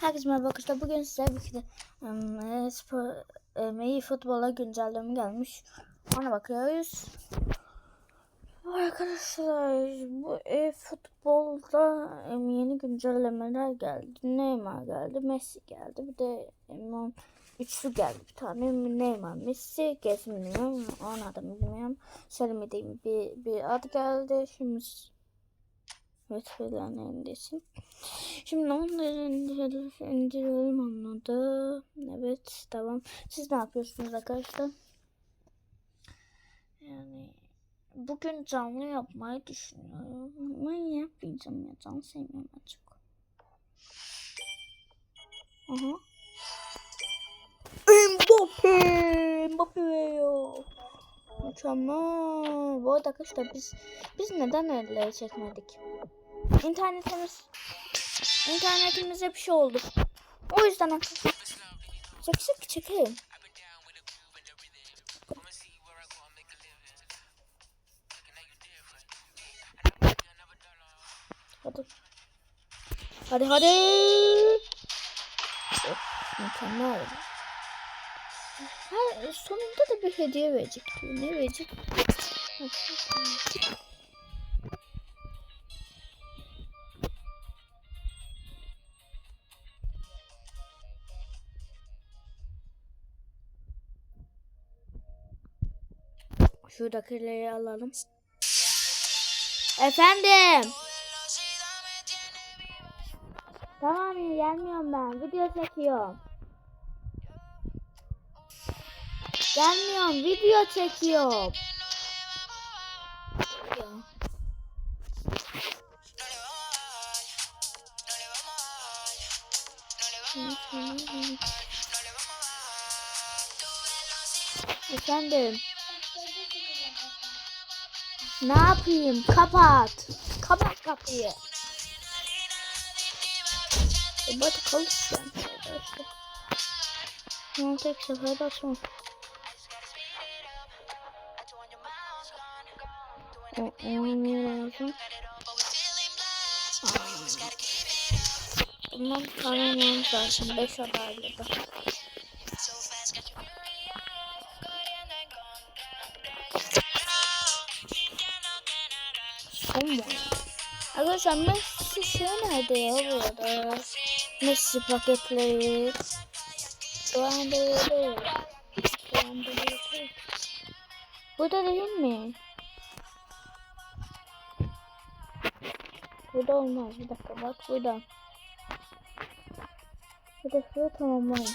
Herkese merhaba arkadaşlar. Bugün size bir de um, spor, um, futbola güncelleme gelmiş. Ona bakıyoruz. Arkadaşlar bu e futbolda yeni güncellemeler geldi. Neymar geldi, Messi geldi. Bir de um, üçlü geldi. Bir tane Neymar, Messi, gezmiyorum. Onun adını bilmiyorum. Söylemediğim bir, bir ad geldi. Şimdi Evet falan elindesin. Şimdi onları indirelim, indirelim anladı. Evet tamam. Siz ne yapıyorsunuz arkadaşlar? Yani bugün canlı yapmayı düşünüyorum. Ama yapmayacağım ya. Canlı sevmiyorum ben çok. Aha. Mbappe! Mbappe. Mükemmel. Bu arada arkadaşlar biz biz neden elleri çekmedik? İnternetimiz internetimize bir şey oldu. O yüzden arkadaşlar çeksek çekelim. Hadi. Hadi hadi. Of, mükemmel. Her sonunda da bir hediye verecek. Ne verecek? Şuradakileri alalım. Efendim. Tamam gelmiyorum ben. Video çekiyorum. Gelmiyorum. Video çekiyorum. Efendim. Ne yapayım? Kapat. Kapat kapıyı. Hadi kalırsan. Bunu tek seferde açmam. O, onu lazım. Bundan tanımam zaten 5 adaylı da. Son? Arkadaşlar Messi şey nerede ya burada? Messi paketleri. Şu anda yok. Şu anda yok. Burada değil mi? Burada olmaz. Bir dakika bak burada. Bir şurada tamamlayın.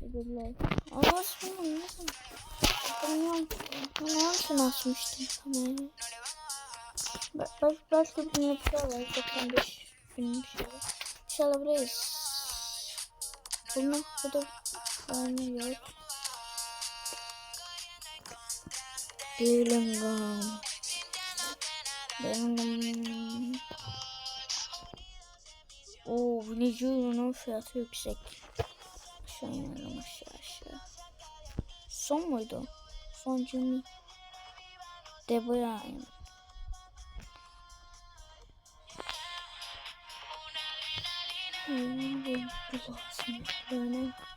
Teşekkürler. Ama şimdi? Bilmiyorum. Ben hangisini açmıştım kamerayı? Bak başka bir şey var. 95 bin bir şey var. İnşallah burayız. Bunu bu da aynı yok. Bellingham. Bellingham. Oo, Vinicion'un fiyatı yüksek. Aşağı inelim aşağı aşağı. Son muydu? Son cümle. De Bruyne.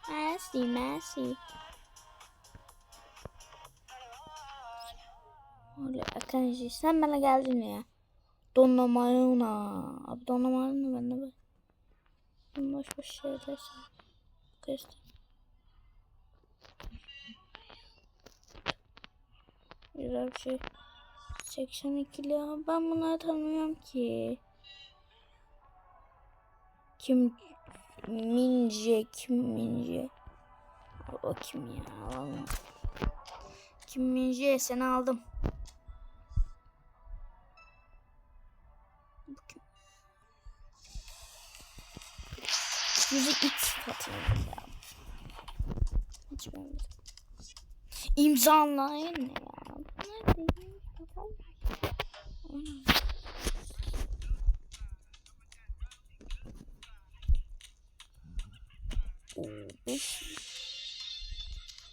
Messi, Messi. Öyle Akanji sen bana geldin ya. Donna Maruna. Abi Donna Maruna ben de böyle. Boş boş şeyler Göster. Güzel bir şey. 82 lira. Ben bunları tanımıyorum ki. Kim Mince kim Mince o kim ya. Kim Mince seni aldım. Bu kim? Yüzü X katıyor ya. Hiç. İmzalayın ne ya? Değil. Bakalım.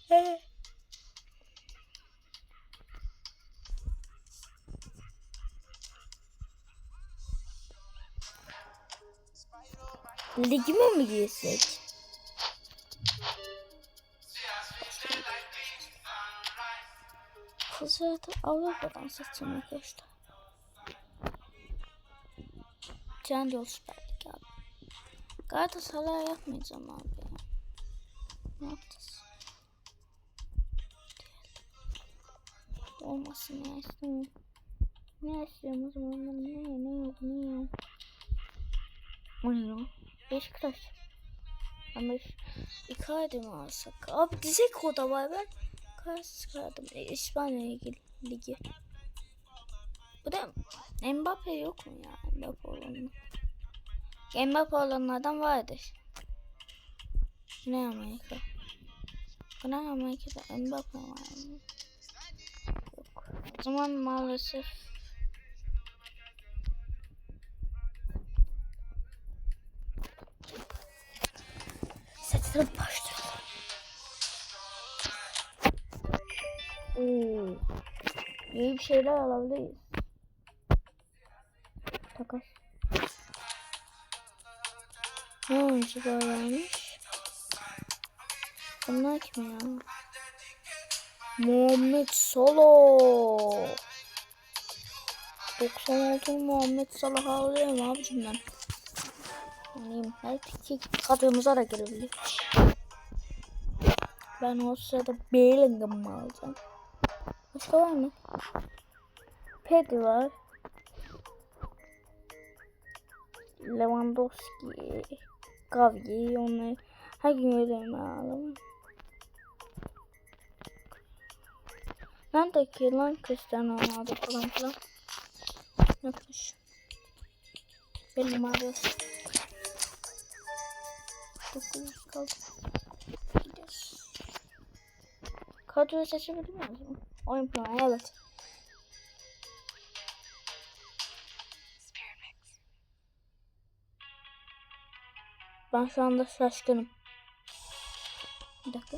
Evet. Ligime mi girsek? Kızı Avrupa'dan seçeceğim arkadaşlar. Trendyol Süper Lig abi. Galatasaray yapmayacağım abi. Ne yapacağız? Olmasın ya istemiyorum. Ne istiyorum o zaman ne ne ne yok. O ne? Beşiktaş. Ama Icardi mi alsak? Abi Dzeko da var ben. Kaç çıkardım? E, İspanya Ligi. Bu da Mbappe yok mu ya? Mbappe olanı. Mbappe olanlardan vardır. Ne Amerika? Bu ne Amerika'da Mbappe var mı? Yok. O zaman maalesef Seçelim başlayalım. Oo. İyi bir şeyler alabiliriz. Takas. Ne oyuncular varmış? Bunlar kim ya? Muhammed Salah. 96 Muhammed Salah alıyorum abicim ben. Alayım. Belki kadromuza da girebilir. Ben o sırada Bellingham'ı alacağım. Başka var mı? Pedri var. Lewandowski. Gavi. Onları her gün görüyorum alalım. Neredeki lan Cristiano Ronaldo falan filan. Yokmuş. Benim arıyorsun. 900 kaldı. Kadroyu seçebilir miyim? Oyun planı evet. Ben şu anda şaşkınım. Bir dakika.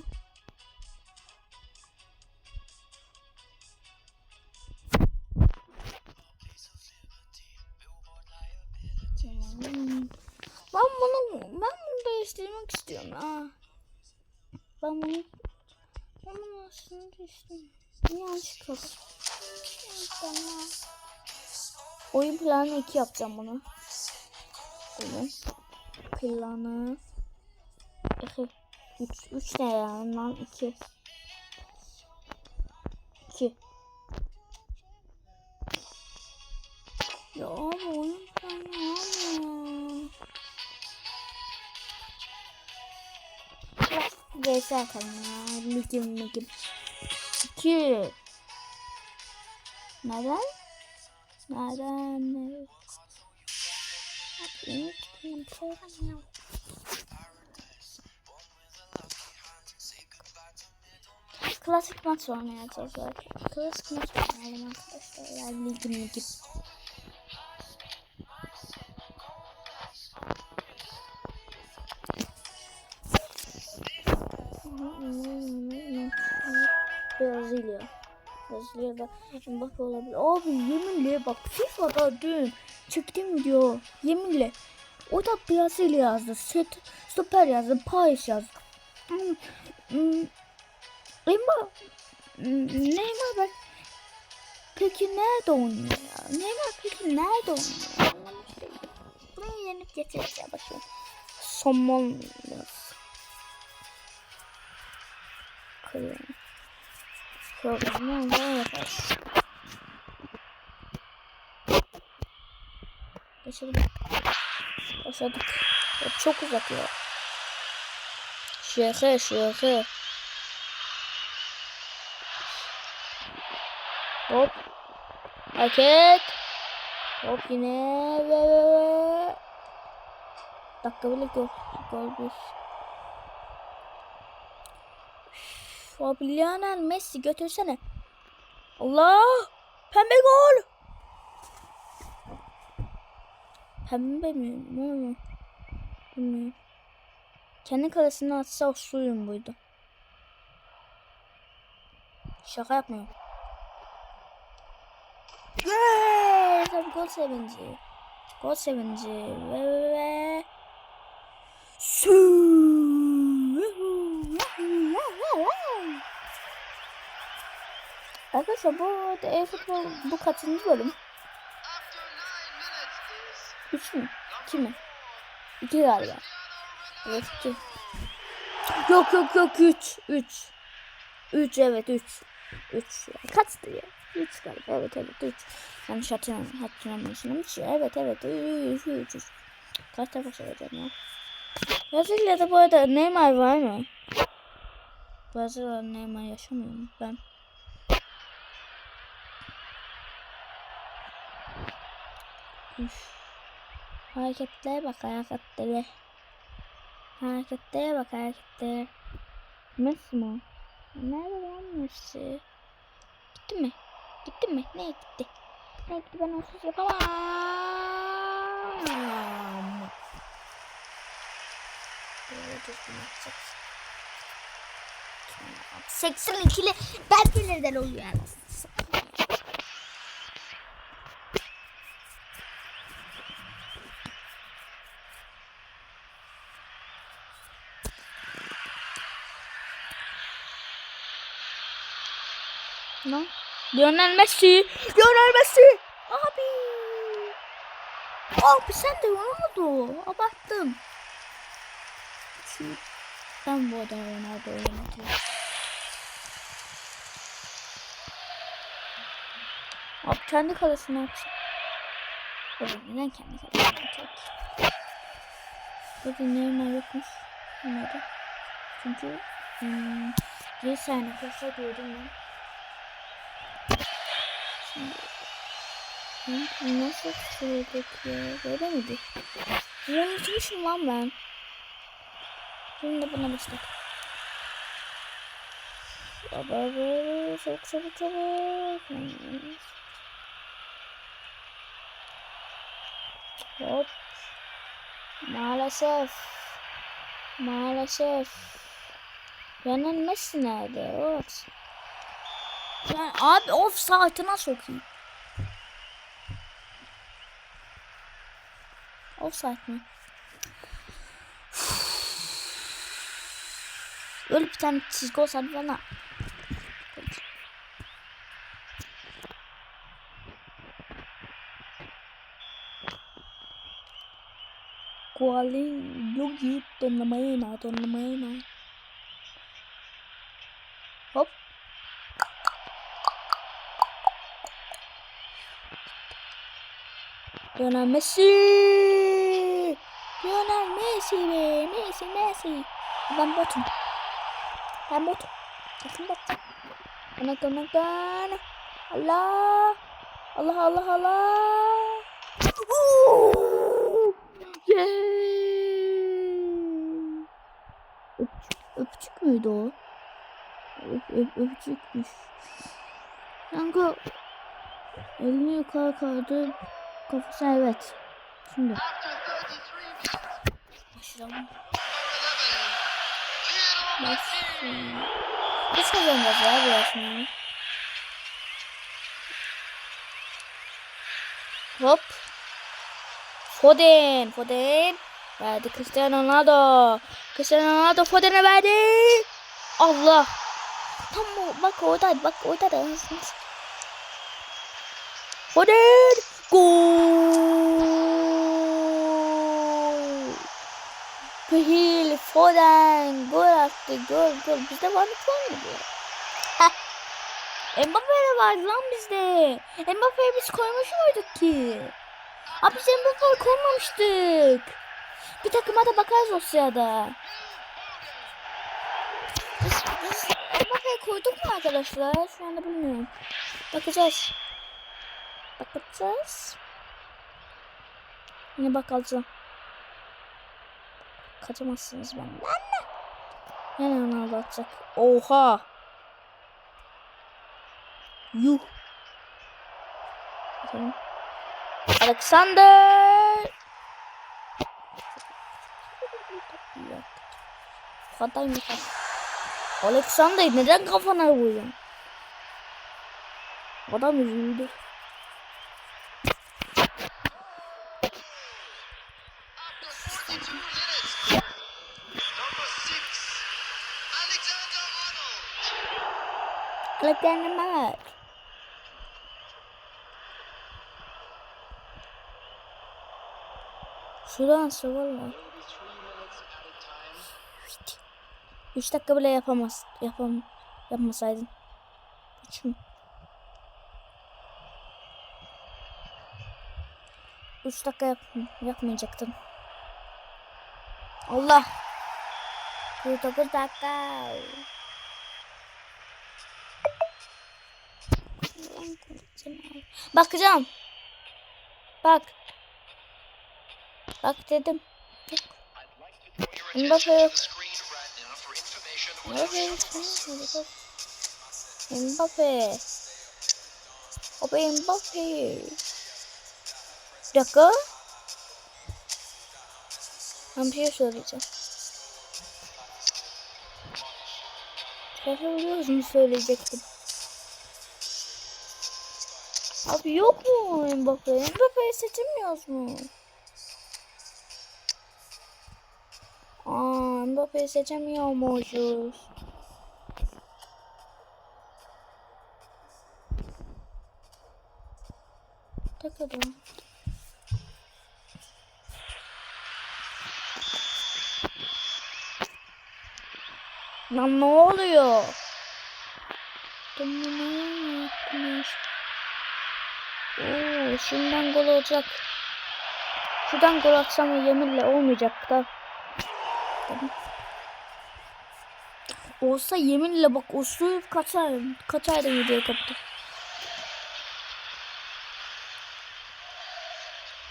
Değiştirmek istiyorum ha. Ben bunu bunu aslında değiştirmek. Yanlış. Tamam. Oyun planı 2 yapacağım bunu. Oyun planı 2 3 3 ne ya lan 2 2 Ya abi oyun planı VS atalım ya. Ligim ligim. 2 Neden? Neden? Neden? Klasik maç oynayacağız zaten. Klasik maç oynayalım arkadaşlar. Yani ligim ligim. Brezilya'da Mbappe olabilir. Abi yeminle bak FIFA'da dün çektim diyor. Yeminle. O da Brezilya yazdı. Set, stoper yazdı. Paris yazdı. Hmm, hmm, Neymar Neymar bak Peki nerede oynuyor ya? Neymar peki nerede oynuyor? Anlamış değilim. Buraya yenip getireceğim bakayım. Somon biraz. Kırıyorum. Programı ne yaparız? Geçelim. Başladık. Ya çok uzak ya. Şehe şehe. Hop. Hareket. Hop yine. Dakika bile gol. Gol bir. Abi Messi götürsene. Allah. Pembe gol. Pembe mi? Ne mu? Bilmiyorum. Kendi kalesine atsa o buydu. Şaka yapmıyorum. Tabii gol sevinci. Gol sevinci. Ve ve ve. Arkadaşlar bu arada e-futbol bu kaçıncı bölüm? Üç mü? İki mi? İki galiba. Evet iki. Yok yok yok üç. Üç. Üç evet üç. Üç. Kaçtı ya? Üç galiba. Evet evet üç. Yanlış hatırlamıyorum. Hatırlamıyorsun. Üç. Evet evet. Üç. Üç. üç. Kaç defa söyleyeceğim ya? Brezilya'da bu arada Neymar var mı? Brezilya'da Neymar yaşamıyor mu? Ben Üf. Hareketlere bak hareketlere. Hareketlere bak hareketlere. Mi? o? Nerede lan Messi? Gitti mi? Gitti mi? Ne gitti? Ne gitti ben onsuz yapamam. 82'li belki nereden oluyor yani. Ne? Lionel Messi. Lionel Messi. Abi. Abi sen de Ronaldo. Abarttın. Ben bu arada Ronaldo'yu yönetiyorum. Abi kendi kalesine yapsın. Neden kendi kalesine yapacak? Burada Neymar yokmuş. Bunları. Çünkü hmm, bir saniye koşa gördüm ben. Şimdi Hı, Nasıl söyledik ya? Böyle miydi? Unutmuşum lan ben. Şimdi buna başladık. Baba çok çabuk çabuk. Hop. Maalesef. Maalesef. Messi nerede? Evet. Yani abi of saatine sokayım. Offside mi? Öyle bir tane çizgi olsaydı bana. Kualin Yogi Tonlamayna Tonlamayna Hop Lionel Messi be Messi Messi Ben botum Ben botum Bakın botum Ana kana kana Allah Allah Allah Allah Woo! Yay! Öpücük, öpücük müydü o? Öp, öp, öpücükmüş. Kanka elini yukarı kaldı. Kafası evet. Şimdi başlayalım. Başlayalım. Biz kazanacağız ya bu yarışmayı. Hop. Foden. Foden. Verdi Cristiano Ronaldo. Cristiano Ronaldo Foden'e verdi. Allah. Tam o. Bak oradaydı. Bak. Anasını satayım. Foden. Gol. Phil Foden gol attı. Gol gol. Bizde var mı var mı diyor. Mbappe'de vardı lan bizde. Mbappe'yi biz koymuş muyduk ki? Abi biz Mbappe'yi koymamıştık. Bir takıma da bakarız sırada. Biz, biz Mbappe'yi koyduk mu arkadaşlar? Şu anda bilmiyorum. Bakacağız. Bakacağız. Yine bakacağım. Kaçamazsınız benden. Yine Ronaldo atacak. Oha. Yuh. Bakalım. Alexander. Kafadan yıkar. Alexander neden kafana vuruyorsun? Adam üzüldü. After Look in the mud. Şuransı valla. 3 dakika bile yapamaz. Yapam yapmasaydın. 3 mü? 3 dakika yap yapmayacaktın. Allah. 49 dakika. Bakacağım. Bak. Bak dedim. Mbappe yok. Mbappe. Mbappe. Mbappe. Mbappe. Bir dakika. Ben bir şey söyleyeceğim. Çıkartabiliyoruz mu söyleyecektim. Abi yok mu Mbappe? Mbappe'yi seçemiyoruz mu? Aa, Mbappe'yi seçemiyormuşuz. Takalım. Lan ne oluyor? Oo, şimdiden gol olacak. Şuradan gol atsam yeminle olmayacak da. Olsa yeminle bak usulüp kaçarım. Kaçardım video kapıda.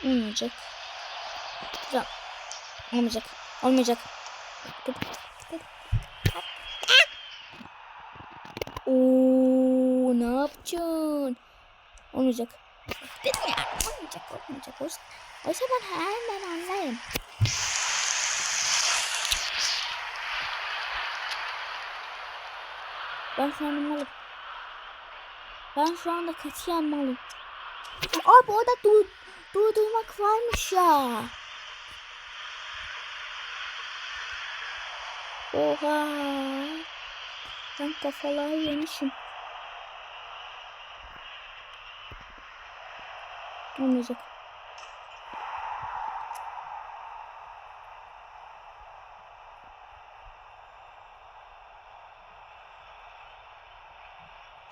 Olmayacak. Ya. Olmayacak. Olmayacak. Oo, ne yapacaksın? Olmayacak. Dedim ya olmayacak olmayacak. Oysa, oysa ben hemen anlarım. Ben şu anda malım. Ben şu anda katiyen malım. Abi orada du durdurmak varmış ya. Oha. Ben kafaları yemişim. Olmayacak.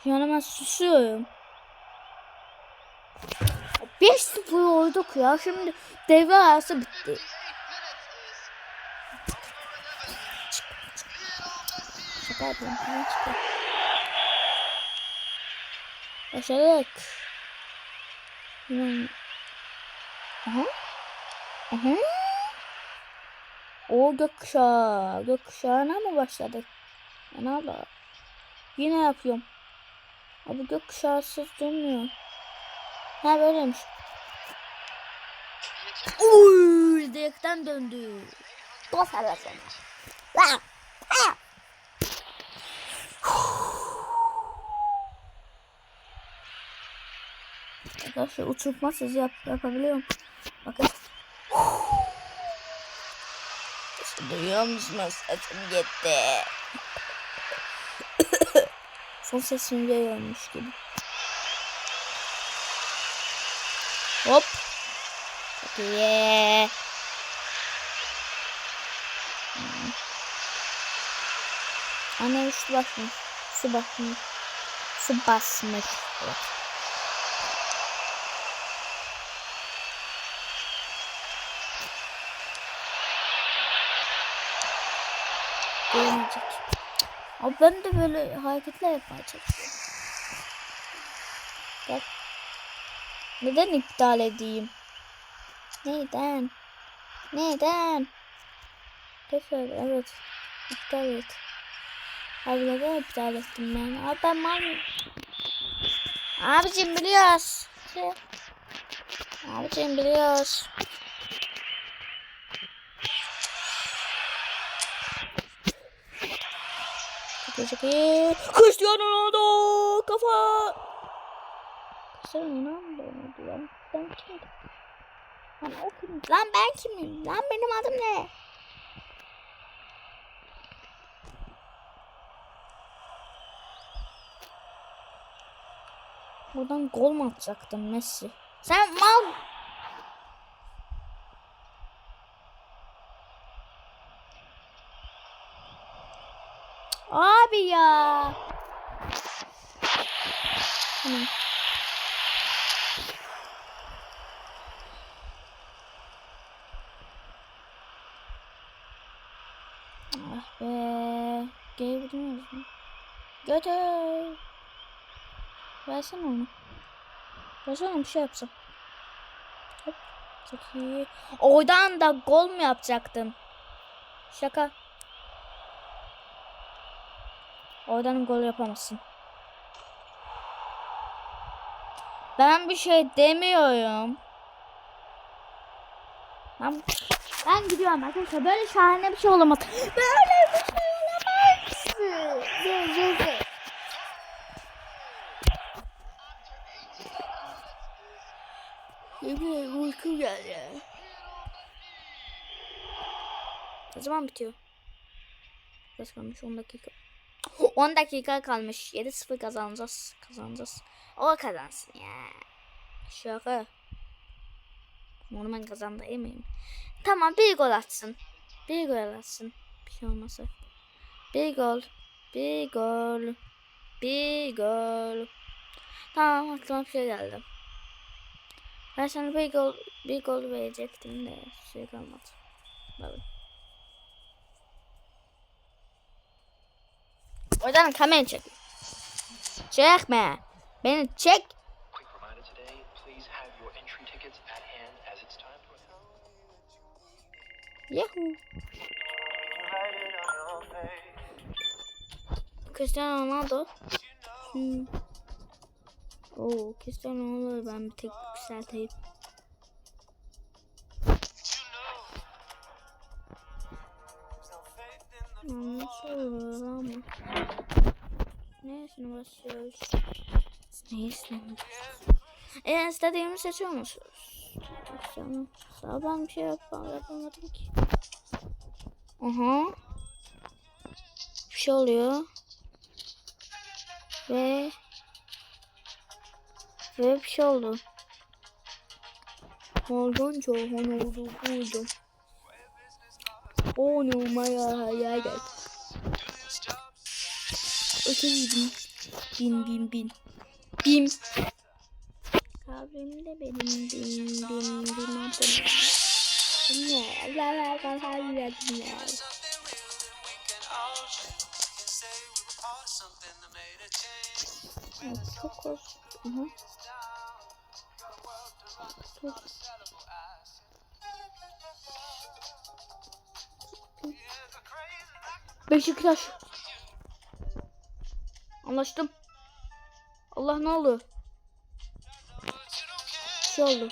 Yani ben susuyorum. 5-0 olduk ya. Şimdi devre arası bitti. Şaka yapıyorum. Başardık. Hmm. Aha. Aha. O gökkuşağı. Gökkuşağına mı başladık? Ne oldu? Yine yapıyorum. Abi gökkuşağısız durmuyor. Ha böyleymiş. Uy, direkten döndü. Dost arasana. Lan. Ah. Arkadaşlar uçurtma sesi yap yapabiliyorum. Bakın. Duyuyor musunuz? Sesim gitti. Son sesini duyuyormuş gibi. Hop. Çok iyi. Hmm. Anne üstü basmış. Su basmış. Su basmış. Evet. Abi ben de böyle hareketler yapmaya çalışıyorum. Bak. Neden iptal edeyim? Neden? Neden? Tekrar evet. İptal et. Abi neden iptal ettim ben? Abi ben mal? Abicim biliyoruz. Abicim biliyoruz. İyi. Cristiano Ronaldo kafa. Cristiano Ronaldo mu diyorum? Ben kimdim? Lan o kim? Lan ben kimim? Lan benim adım ne? Buradan gol mu atacaktın Messi? Sen mal. Abi ya. Ah be. Gelebiliyoruz mu? Götür. Versene onu. Versene bir şey yapsam. Hop. Çok iyi. Oradan da gol mü yapacaktın? Şaka. Oradan gol yapamazsın. Ben bir şey demiyorum. Ben, ben gidiyorum arkadaşlar. Böyle şahane bir şey olamaz. Böyle bir şey olamaz. Zı, zı, zı. Yemin ederim uykum geldi. Ne zaman bitiyor? Kaç kalmış? 10 dakika. 10 dakika kalmış. 7-0 kazanacağız. Kazanacağız. O kazansın ya. Şaka. Ben kazandı eminim. Tamam bir gol atsın. Bir gol atsın. Bir şey olmasa. Bir gol. Bir gol. Bir gol. Tamam aklıma bir şey geldi. Ben sana bir gol, bir gol verecektim de şey kalmadı. Tickets at hand as it's time for Yahoo. Cristiano Ronaldo. Hmm. Oo, Cristiano Ronaldo'yu ben bir tek yükselteyim. Yanlış olur ama. Neyesine basıyoruz? Basıyoruz? E, istediğimi seçiyor musunuz? Cristiano. Daha ben bir şey yapam yapamadım ki. Aha. Bir şey oluyor. Ve ve bir şey oldu. Korkunç olan oldu buldum. Oh no my god. Öteydim. Bin bin bin. Bim. Kalbimde benim bin bin bin adım. Ne? La la la la la çok hoş. Aha. Dur. Beşiktaş. Anlaştım. Allah ne oldu? Bir şey oldu.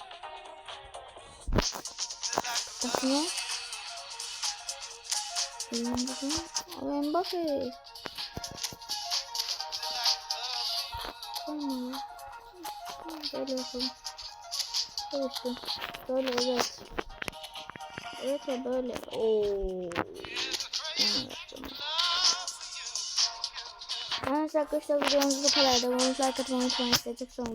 Bakın bakın. Alayım bakayım. Tamam. Böyle yapalım. Böyle işte. Böyle evet. Evet böyle. Oo. Arkadaşlar videomuz bu kadar. Abone olmayı, like atmayı unutmayın. Size çok.